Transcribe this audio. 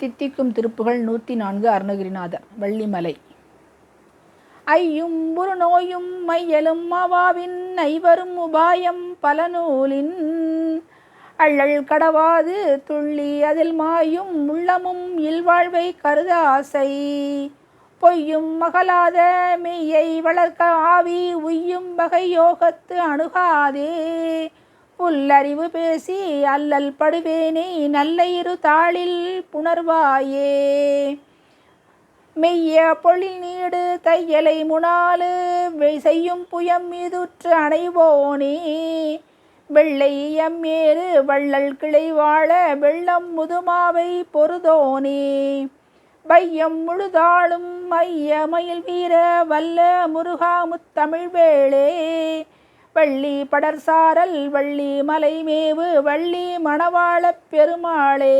தித்திக்கும் திருப்புகள் நூற்றி நான்கு அருணகிரிநாதர் வள்ளிமலை. ஐயும் ஒரு நோயும் மையலும் அவாவின் ஐவரும் உபாயம் பல நூலின் அள்ளல் கடவாது துள்ளி அதில் மாயும் உள்ளமும் இல்வாழ்வை கருத ஆசை பொய்யும் மகளாத மெய்யை வளர்க்க ஆவி உய்யும் வகை யோகத்து அணுகாதே. புல்லறிவு பேசி அல்லல் படுவேனே நல்ல இரு தாளில் புணர்வாயே. மெய்ய பொழில் நீடு தையலை முனாலு செய்யும் புயம் மீதுற்று அணைவோனே. வெள்ளை எம்மேறு வள்ளல் கிளை வாழ வெள்ளம் முதுமாவை பொருதோனே. வையம் முழுதாளும் மைய மயில் வீர வல்ல முருகா முத்தமிழ் வேளே வள்ளி படர்சாரல் வள்ளி மலைமேவு வள்ளி மணவாளப் பெருமாளே.